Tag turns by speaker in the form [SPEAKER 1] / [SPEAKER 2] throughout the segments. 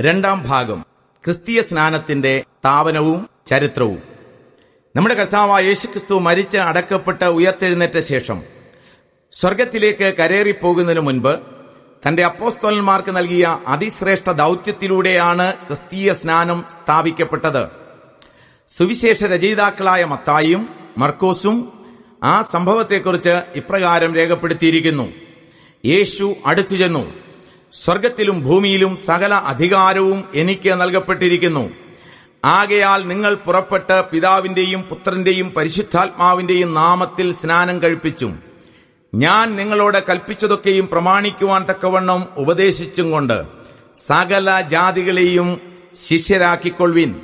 [SPEAKER 1] രണ്ടാം ഭാഗം ക്രിസ്തീയ സ്നാനത്തിന്റെ താപനവും ചരിത്രവും. നമ്മുടെ കർത്താവായ യേശുക്രിസ്തു മരിച്ച് അടക്കപ്പെട്ട് ഉയർത്തെഴുന്നേറ്റ ശേഷം സ്വർഗത്തിലേക്ക് കരേറിപ്പോകുന്നതിനു മുൻപ് തന്റെ അപ്പോസ്തോലന്മാർക്ക് നൽകിയ അതിശ്രേഷ്ഠ ദൗത്യത്തിലൂടെയാണ് ക്രിസ്തീയ സ്നാനം സ്ഥാപിക്കപ്പെട്ടത്. സുവിശേഷ രചയിതാക്കളായ മത്തായും മർക്കോസും ആ സംഭവത്തെക്കുറിച്ച് ഇപ്രകാരം രേഖപ്പെടുത്തിയിരിക്കുന്നു. യേശു അടുത്തു ചെന്നു സ്വർഗത്തിലും ഭൂമിയിലും സകല അധികാരവും എനിക്ക് നൽകപ്പെട്ടിരിക്കുന്നു. ആകയാൽ നിങ്ങൾ പുറപ്പെട്ട് പിതാവിന്റെയും പുത്രന്റെയും പരിശുദ്ധാത്മാവിന്റെയും നാമത്തിൽ സ്നാനം കഴിപ്പിച്ചും. ഞാൻ നിങ്ങളോട് കൽപ്പിച്ചതൊക്കെയും പ്രമാണിക്കുവാൻ തക്കവണ്ണം ഉപദേശിച്ചും കൊണ്ട് സകല ജാതികളെയും ശിഷ്യരാക്കിക്കൊള്ളുവിൻ.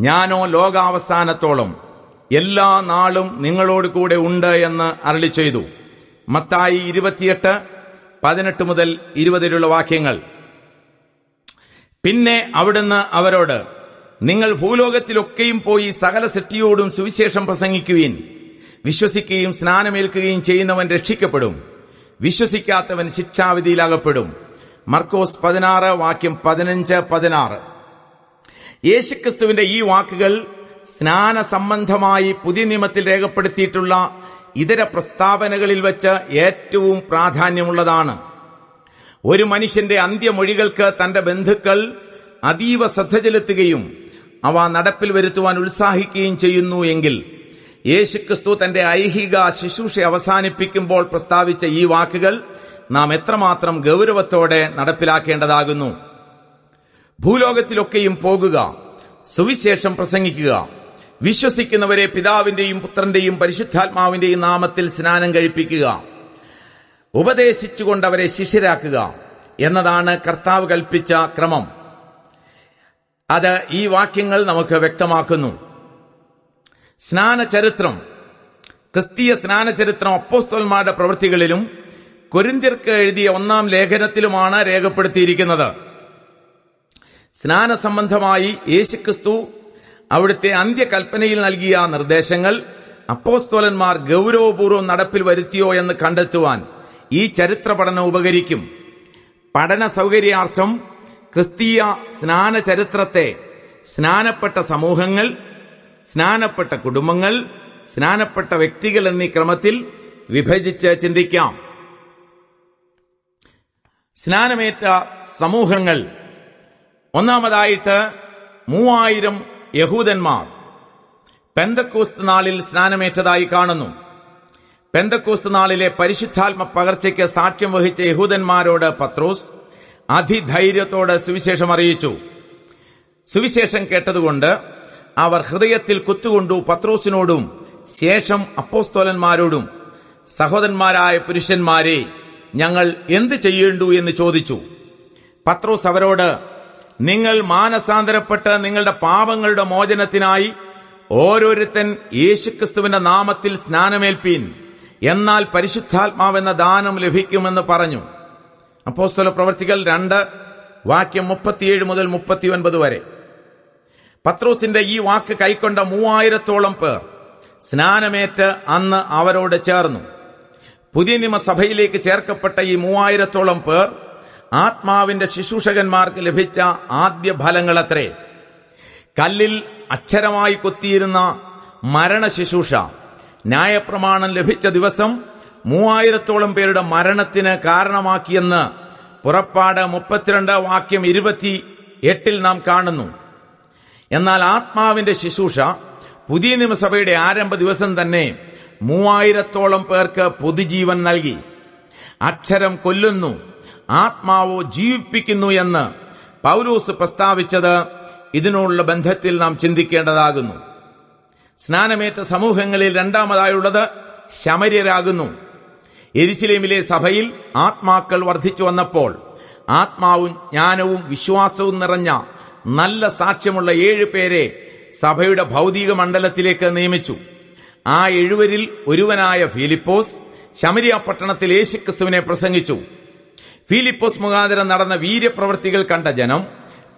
[SPEAKER 1] ഞാനോ ലോകാവസാനത്തോളം എല്ലാ നാളും നിങ്ങളോട് കൂടെ ഉണ്ട് എന്ന് അരളി ചെയ്തു. മത്തായി ഇരുപത്തിയെട്ട് പതിനെട്ട് മുതൽ ഇരുപതിലുള്ള വാക്യങ്ങൾ. പിന്നെ അവിടുന്ന് അവരോട് നിങ്ങൾ ഭൂലോകത്തിലൊക്കെയും പോയി സകല സൃഷ്ടിയോടും സുവിശേഷം പ്രസംഗിക്കുകയും വിശ്വസിക്കുകയും സ്നാനമേൽക്കുകയും ചെയ്യുന്നവൻ രക്ഷിക്കപ്പെടും. വിശ്വസിക്കാത്തവൻ ശിക്ഷാവിധിയിലാകപ്പെടും. മർക്കോസ് പതിനാറ് വാക്യം പതിനഞ്ച് പതിനാറ്. യേശുക്രിസ്തുവിന്റെ ഈ വാക്കുകൾ സ്നാന സംബന്ധമായി പുതിയ നിയമത്തിൽ രേഖപ്പെടുത്തിയിട്ടുള്ള ഇതര പ്രസ്താവനകളിൽ വച്ച് ഏറ്റവും പ്രാധാന്യമുള്ളതാണ്. ഒരു മനുഷ്യന്റെ അന്ത്യമൊഴികൾക്ക് തന്റെ ബന്ധുക്കൾ അതീവ ശ്രദ്ധ ചെലുത്തുകയും അവ നടപ്പിൽ വരുത്തുവാൻ ഉത്സാഹിക്കുകയും ചെയ്യുന്നു എങ്കിൽ യേശുക്രിസ്തു തന്റെ ഐഹിക ശുശ്രൂഷ അവസാനിപ്പിക്കുമ്പോൾ പ്രസ്താവിച്ച ഈ വാക്കുകൾ നാം എത്രമാത്രം ഗൗരവത്തോടെ നടപ്പിലാക്കേണ്ടതാകുന്നു. ഭൂലോകത്തിലൊക്കെയും പോകുക സുവിശേഷം പ്രസംഗിക്കുക വിശ്വസിക്കുന്നവരെ പിതാവിന്റെയും പുത്രന്റെയും പരിശുദ്ധാത്മാവിന്റെയും നാമത്തിൽ സ്നാനം കഴിപ്പിക്കുക. ഉപദേശിച്ചുകൊണ്ട് അവരെ ശിഷ്യരാക്കുക എന്നതാണ് കർത്താവ് കൽപ്പിച്ച ക്രമം. അത് ഈ വാക്യങ്ങൾ നമുക്ക് വ്യക്തമാക്കുന്നു. സ്നാന ചരിത്രം ക്രിസ്തീയ സ്നാന ചരിത്രം അപ്പോസ്തോന്മാരുടെ പ്രവൃത്തികളിലും കൊരിന്തിർക്ക് എഴുതിയ ഒന്നാം ലേഖനത്തിലുമാണ് രേഖപ്പെടുത്തിയിരിക്കുന്നത്. സ്നാന സംബന്ധമായി യേശുക്രിസ്തു അവിടുത്തെ അന്ത്യകൽപ്പനയിൽ നൽകിയ നിർദ്ദേശങ്ങൾ അപ്പോസ്തോലന്മാർ ഗൗരവപൂർവം നടപ്പിൽ വരുത്തിയോ എന്ന് കണ്ടെത്തുവാൻ ഈ ചരിത്ര പഠനം ഉപകരിക്കും. പഠന സൗകര്യാർത്ഥം ക്രിസ്തീയ സ്നാന ചരിത്രത്തെ സ്നാനപ്പെട്ട സമൂഹങ്ങൾ സ്നാനപ്പെട്ട കുടുംബങ്ങൾ സ്നാനപ്പെട്ട വ്യക്തികൾ എന്നീ ക്രമത്തിൽ വിഭജിച്ച് ചിന്തിക്കാം. സ്നാനമേറ്റ സമൂഹങ്ങൾ ഒന്നാമതായിട്ട് മൂവായിരം യഹൂദന്മാർ പെന്തക്കോസ്ത് നാളിൽ സ്നാനമേറ്റതായി കാണുന്നു. പെന്തക്കോസ്ത് നാളിലെ പരിശുദ്ധാത്മ പകർച്ചയ്ക്ക് സാക്ഷ്യം വഹിച്ച യഹൂദന്മാരോട് പത്രോസ് അതിധൈര്യത്തോടെ സുവിശേഷം അറിയിച്ചു. സുവിശേഷം കേട്ടതുകൊണ്ട് അവർ ഹൃദയത്തിൽ കുത്തുകൊണ്ടു പത്രോസിനോടും ശേഷം അപ്പോസ്തോലന്മാരോടും സഹോദരന്മാരായ പുരുഷന്മാരെ ഞങ്ങൾ എന്ത് ചെയ്യേണ്ടു എന്ന് ചോദിച്ചു. പത്രോസ് അവരോട് നിങ്ങൾ മാനസാന്തരപ്പെട്ട് നിങ്ങളുടെ പാപങ്ങളുടെ മോചനത്തിനായി ഓരോരുത്തൻ യേശുക്രിസ്തുവിന്റെ നാമത്തിൽ സ്നാനമേൽപ്പീൻ. എന്നാൽ പരിശുദ്ധാത്മാവെന്ന ദാനം ലഭിക്കുമെന്ന് പറഞ്ഞു. അപ്പോസ്തല പ്രവർത്തികൾ രണ്ട് വാക്യം മുപ്പത്തിയേഴ് മുതൽ മുപ്പത്തിയൊൻപത് വരെ. പത്രോസിന്റെ ഈ വാക്ക് കൈക്കൊണ്ട മൂവായിരത്തോളം പേർ സ്നാനമേറ്റ് അന്ന് അവരോട് ചേർന്നു. പുതിയ നിയമസഭയിലേക്ക് ചേർക്കപ്പെട്ട ഈ മൂവായിരത്തോളം പേർ ആത്മാവിന്റെ ശുശ്രൂഷകന്മാർക്ക് ലഭിച്ച ആദ്യ ഫലങ്ങളത്രേ. കല്ലിൽ അക്ഷരമായി കൊത്തിയിരുന്ന മരണ ശുശ്രൂഷ. ന്യായപ്രമാണം ലഭിച്ച ദിവസം മൂവായിരത്തോളം പേരുടെ മരണത്തിന് കാരണമാക്കിയെന്ന് പുറപ്പാട് മുപ്പത്തിരണ്ട് വാക്യം ഇരുപത്തി എട്ടിൽ നാം കാണുന്നു. എന്നാൽ ആത്മാവിന്റെ ശുശ്രൂഷ പുതിയ നിയമസഭയുടെ ആരംഭ ദിവസം തന്നെ മൂവായിരത്തോളം പേർക്ക് പൊതുജീവൻ നൽകി. അക്ഷരം കൊല്ലുന്നു. ആത്മാവോ ജീവിപ്പിക്കുന്നു എന്ന് പൗലൂസ് പ്രസ്താവിച്ചത് ഇതിനോടുള്ള ബന്ധത്തിൽ നാം ചിന്തിക്കേണ്ടതാകുന്നു. സ്നാനമേറ്റ സമൂഹങ്ങളിൽ രണ്ടാമതായുള്ളത് ശമര്യരാകുന്നു. എരിശിലേമിലെ സഭയിൽ ആത്മാക്കൾ വർദ്ധിച്ചു വന്നപ്പോൾ ആത്മാവും ജ്ഞാനവും വിശ്വാസവും നിറഞ്ഞ നല്ല സാക്ഷ്യമുള്ള ഏഴ് പേരെ സഭയുടെ ഭൗതിക മണ്ഡലത്തിലേക്ക് നിയമിച്ചു. ആ എഴുവരിൽ ഒരുവനായ ഫിലിപ്പോസ് ശമരിയ പട്ടണത്തിൽ യേശുക്രിസ്തുവിനെ പ്രസംഗിച്ചു. ഫിലിപ്പോസ് മുഖാന്തരം നടന്ന വീര്യപ്രവൃത്തികൾ കണ്ട ജനം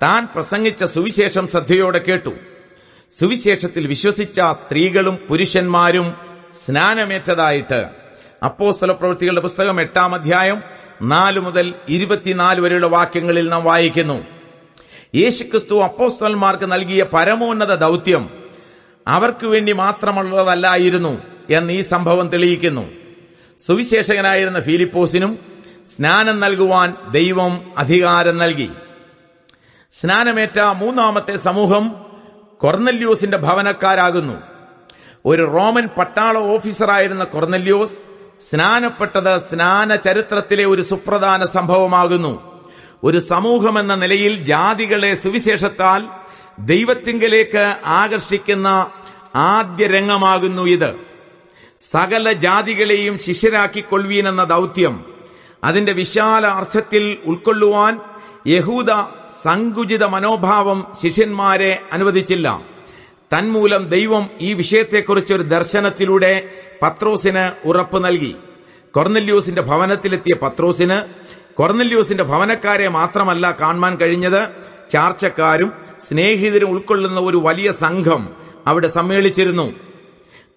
[SPEAKER 1] താൻ പ്രസംഗിച്ച സുവിശേഷം ശ്രദ്ധയോടെ കേട്ടു. സുവിശേഷത്തിൽ വിശ്വസിച്ച സ്ത്രീകളും പുരുഷന്മാരും സ്നാനമേറ്റതായിട്ട് അപ്പോസ്തല പ്രവൃത്തികളുടെ പുസ്തകം എട്ടാം അധ്യായം നാല് മുതൽ ഇരുപത്തിനാല് വരെയുള്ള വാക്യങ്ങളിൽ നാം വായിക്കുന്നു. യേശുക്രിസ്തു അപ്പോസ്തലന്മാർക്ക് നൽകിയ പരമോന്നത ദൗത്യം അവർക്ക് വേണ്ടി മാത്രമുള്ളതല്ലായിരുന്നു എന്ന് ഈ സംഭവം തെളിയിക്കുന്നു. സുവിശേഷകനായിരുന്ന ഫിലിപ്പോസിനും സ്നാനം നൽകുവാൻ ദൈവം അധികാരം നൽകി. സ്നാനമേറ്റ മൂന്നാമത്തെ സമൂഹം കൊർന്നല്യോസിന്റെ ഭവനക്കാരാകുന്നു. ഒരു റോമൻ പട്ടാള ഓഫീസറായിരുന്ന കൊർന്നല്യോസ് സ്നാനപ്പെട്ടത് സ്നാന ചരിത്രത്തിലെ ഒരു സുപ്രധാന സംഭവമാകുന്നു. ഒരു സമൂഹമെന്ന നിലയിൽ ജാതികളെ സുവിശേഷത്താൽ ദൈവത്തിങ്കലേക്ക് ആകർഷിക്കുന്ന ആദ്യ രംഗമാകുന്നു ഇത്. സകല ജാതികളെയും ശിഷ്യരാക്കിക്കൊള്ളുവീനെന്ന ദൗത്യം അതിന്റെ വിശാല അർത്ഥത്തിൽ ഉൾക്കൊള്ളുവാൻ യഹൂദ സങ്കുചിത മനോഭാവം ശിഷ്യന്മാരെ അനുവദിച്ചില്ല. തന്മൂലം ദൈവം ഈ വിഷയത്തെക്കുറിച്ചൊരു ദർശനത്തിലൂടെ പത്രോസിന് ഉറപ്പ് നൽകി. കൊർന്നല്യൂസിന്റെ ഭവനത്തിലെത്തിയ പത്രോസിന് കൊർന്നല്യൂസിന്റെ ഭവനക്കാരെ മാത്രമല്ല കാണുവാൻ കഴിഞ്ഞത് ചാർച്ചക്കാരും സ്നേഹിതരും ഉൾക്കൊള്ളുന്ന ഒരു വലിയ സംഘം അവിടെ സമ്മേളിച്ചിരുന്നു.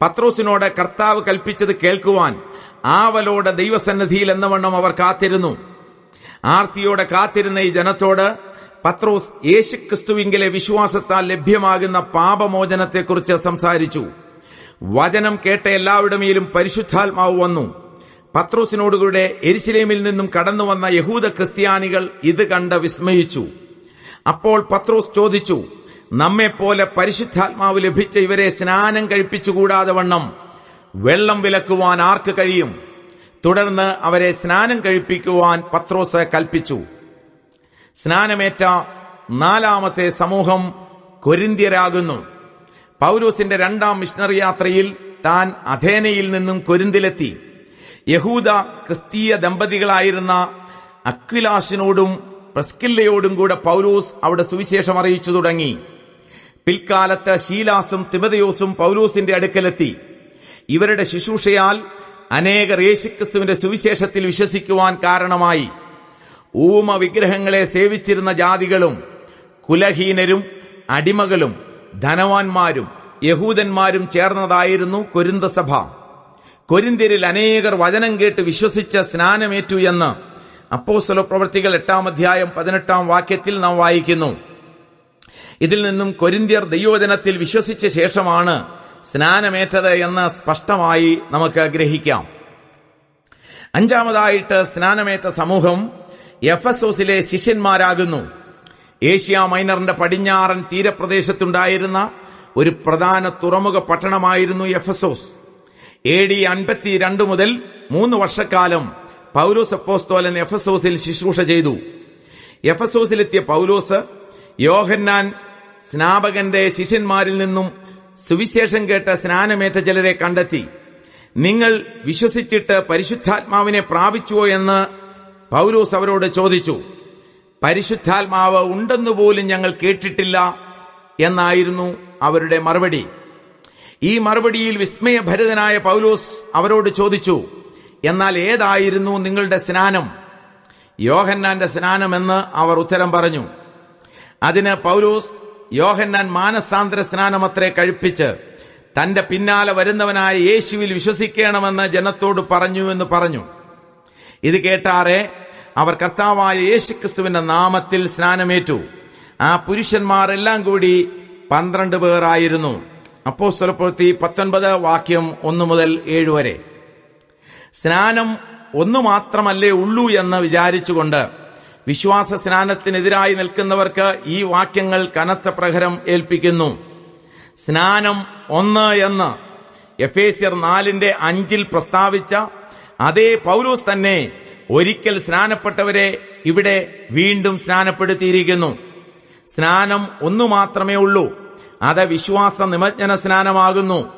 [SPEAKER 1] പത്രോസിനോട് കർത്താവ് കൽപ്പിച്ചത് കേൾക്കുവാൻ ആവലോടെ ദൈവസന്നിധിയിൽ എന്നവണ്ണം അവർ കാത്തിരുന്നു. ആർത്തിയോടെ കാത്തിരുന്ന ഈ ജനത്തോട് പത്രോസ് യേശുക്രിസ്തുവിങ്കിലെ വിശ്വാസത്താൽ ലഭ്യമാകുന്ന പാപമോചനത്തെക്കുറിച്ച് സംസാരിച്ചു. വചനം കേട്ട എല്ലാവരുടെയും പരിശുദ്ധാത്മാവ് വന്നു. പത്രോസിനോടുകൂടെ എരിശിലേമിൽ നിന്നും കടന്നു വന്ന യഹൂദ ക്രിസ്ത്യാനികൾ ഇത് കണ്ട് വിസ്മയിച്ചു. അപ്പോൾ പത്രോസ് ചോദിച്ചു നമ്മെപ്പോലെ പരിശുദ്ധാത്മാവ് ലഭിച്ച ഇവരെ സ്നാനം കഴിപ്പിച്ചുകൂടാതെ വണ്ണം വെള്ളം വിലക്കുവാൻ ആർക്ക് കഴിയും? തുടർന്ന് അവരെ സ്നാനം കഴിപ്പിക്കുവാൻ പത്രോസ് കൽപ്പിച്ചു. സ്നാനമേറ്റ നാലാമത്തെ സമൂഹം കൊരിന്തിയരാകുന്നു. പൗലോസിന്റെ രണ്ടാം മിഷണറി യാത്രയിൽ താൻ അഥേനയിൽ നിന്നും കൊരിന്തിലെത്തി. യഹൂദ ക്രിസ്തീയ ദമ്പതികളായിരുന്ന അക്വിലാഷിനോടും പ്രസ്കില്ലയോടും കൂടെ പൗലോസ് അവിടെ സുവിശേഷം അറിയിച്ചു തുടങ്ങി. പിൽക്കാലത്ത് ശീലാസും തിമതയോസും പൗലോസിന്റെ അടുക്കലെത്തി. ഇവരുടെ ശുശ്രൂഷയാൽ അനേകർ യേശുക്രിസ്തുവിന്റെ സുവിശേഷത്തിൽ വിശ്വസിക്കുവാൻ കാരണമായി. ഊമ വിഗ്രഹങ്ങളെ സേവിച്ചിരുന്ന ജാതികളും കുലഹീനരും അടിമകളും ധനവാന്മാരും യഹൂദന്മാരും ചേർന്നതായിരുന്നു കൊരിന്ത സഭ. കൊരിന്ത്യരിൽ അനേകർ വചനം കേട്ട് വിശ്വസിച്ച സ്നാനമേറ്റു എന്ന് അപ്പോസ്തല പ്രവൃത്തികൾ എട്ടാം അധ്യായം പതിനെട്ടാം വാക്യത്തിൽ നാം വായിക്കുന്നു. ഇതിൽ നിന്നും കൊരിന്തിയർ ദൈവവചനത്തിൽ വിശ്വസിച്ച ശേഷമാണ് സ്നാനമേറ്റത് എന്ന് സ്പഷ്ടമായി നമുക്ക് ഗ്രഹിക്കാം. അഞ്ചാമതായിട്ട് സ്നാനമേറ്റ സമൂഹം എഫസോസിലെ ശിഷ്യന്മാരാകുന്നു. ഏഷ്യ മൈനറിന്റെ പടിഞ്ഞാറൻ തീരപ്രദേശത്തുണ്ടായിരുന്ന ഒരു പ്രധാന തുറമുഖ പട്ടണമായിരുന്നു എഫസോസ്. എ ഡി അൻപത്തിരണ്ട് മുതൽ മൂന്ന് വർഷക്കാലം പൗലോസ് അപ്പോസ്തോലൻ എഫസോസിൽ ശുശ്രൂഷ ചെയ്തു. എഫസോസിലെത്തിയ പൗലോസ് യോഹന്നാൻ സ്നാപകന്റെ ശിഷ്യന്മാരിൽ നിന്നും സുവിശേഷം കേട്ട സ്നാനമേറ്റ ചിലരെ കണ്ടെത്തി. നിങ്ങൾ വിശ്വസിച്ചിട്ട് പരിശുദ്ധാത്മാവിനെ പ്രാപിച്ചുവോ എന്ന് പൗലോസ് അവരോട് ചോദിച്ചു. പരിശുദ്ധാത്മാവ് ഉണ്ടെന്നു പോലും ഞങ്ങൾ കേട്ടിട്ടില്ല എന്നായിരുന്നു അവരുടെ മറുപടി. ഈ മറുപടിയിൽ വിസ്മയഭരിതനായ പൗലോസ് അവരോട് ചോദിച്ചു എന്നാൽ ഏതായിരുന്നു നിങ്ങളുടെ സ്നാനം? യോഹന്നാന്റെ സ്നാനമെന്ന് അവർ ഉത്തരം പറഞ്ഞു. അതിന് പൗലോസ് യോഹന്നാൻ മാനസാന്തര സ്നാനമത്രേ കഴിപ്പിച്ച് തന്റെ പിന്നാലെ വരുന്നവനായ യേശുവിൽ വിശ്വസിക്കണമെന്ന് ജനത്തോട് പറഞ്ഞു എന്ന് പറഞ്ഞു. ഇത് കേട്ടാറെ അവർ കർത്താവായ യേശുക്രിസ്തുവിന്റെ നാമത്തിൽ സ്നാനമേറ്റു. ആ പുരുഷന്മാരെല്ലാം കൂടി പന്ത്രണ്ട് പേരായിരുന്നു അപ്പോ സ്വലപ്പുറത്തി പത്തൊൻപത് വാക്യം ഒന്നു മുതൽ ഏഴ് വരെ. സ്നാനം ഒന്നു മാത്രമല്ലേ ഉള്ളൂ എന്ന് വിചാരിച്ചുകൊണ്ട് വിശ്വാസ സ്നാനത്തിനെതിരായി നിൽക്കുന്നവർക്ക് ഈ വാക്യങ്ങൾ കനത്ത പ്രഹരം ഏൽപ്പിക്കുന്നു. സ്നാനം ഒന്ന് എന്ന് എഫേസ്യർ നാലിന്റെ അഞ്ചിൽ പ്രസ്താവിച്ച അതേ പൗലൂസ് തന്നെ ഒരിക്കൽ സ്നാനപ്പെട്ടവരെ ഇവിടെ വീണ്ടും സ്നാനപ്പെടുത്തിയിരിക്കുന്നു. സ്നാനം ഒന്നു മാത്രമേ ഉള്ളൂ. അത് വിശ്വാസ നിമജ്ഞന സ്നാനമാകുന്നു.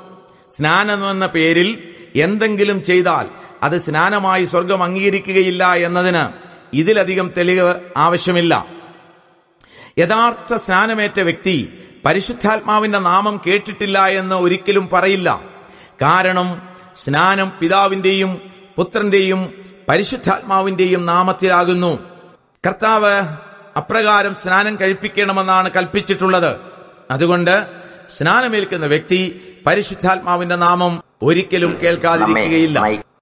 [SPEAKER 1] സ്നാനം എന്ന പേരിൽ എന്തെങ്കിലും ചെയ്താൽ അത് സ്നാനമായി സ്വർഗം അംഗീകരിക്കുകയില്ല എന്നതിന് ഇതിലധികം തെളിവ് ആവശ്യമില്ല. യഥാർത്ഥ സ്നാനമേറ്റ വ്യക്തി പരിശുദ്ധാത്മാവിന്റെ നാമം കേട്ടിട്ടില്ല എന്ന് ഒരിക്കലും പറയില്ല. കാരണം സ്നാനം പിതാവിന്റെയും പുത്രന്റെയും പരിശുദ്ധാത്മാവിന്റെയും നാമത്തിലാകുന്നു. കർത്താവ് അപ്രകാരം സ്നാനം കഴിപ്പിക്കണമെന്നാണ് കൽപ്പിച്ചിട്ടുള്ളത്. അതുകൊണ്ട് സ്നാനമേൽക്കുന്ന വ്യക്തി പരിശുദ്ധാത്മാവിന്റെ നാമം ഒരിക്കലും കേൾക്കാതിരിക്കുകയില്ല.